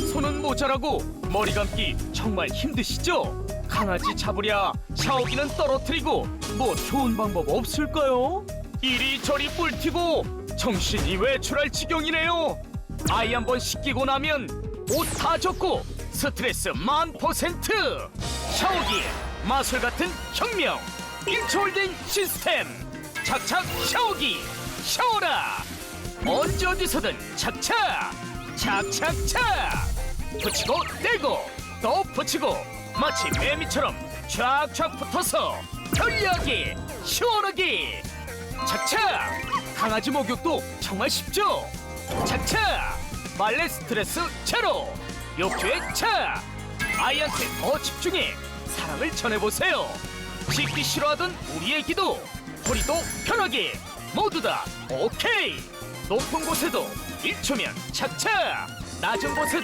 손은 모자라고 머리 감기 정말 힘드시죠? 강아지 잡으랴 샤워기는 떨어뜨리고 뭐 좋은 방법 없을까요? 이리저리 뿔튀고 정신이 외출할 지경이네요. 아이 한 번 씻기고 나면 옷 다 젖고 스트레스 만 퍼센트. 샤워기 마술 같은 혁명 1초 홀딩 시스템 착착 샤워기 샤워라 언제 어디서든 착착 착착착! 붙이고 떼고 또 붙이고 마치 매미처럼 쫙쫙 붙어서 편리하게 시원하게! 착착! 강아지 목욕도 정말 쉽죠? 착착! 말레 스트레스 제로! 욕조에 착 아이한테 더 집중해 사랑을 전해보세요! 씻기 싫어하던 우리 애기도 허리도 편하게 모두 다 오케이 높은 곳에도 1초면 착착! 낮은 곳에도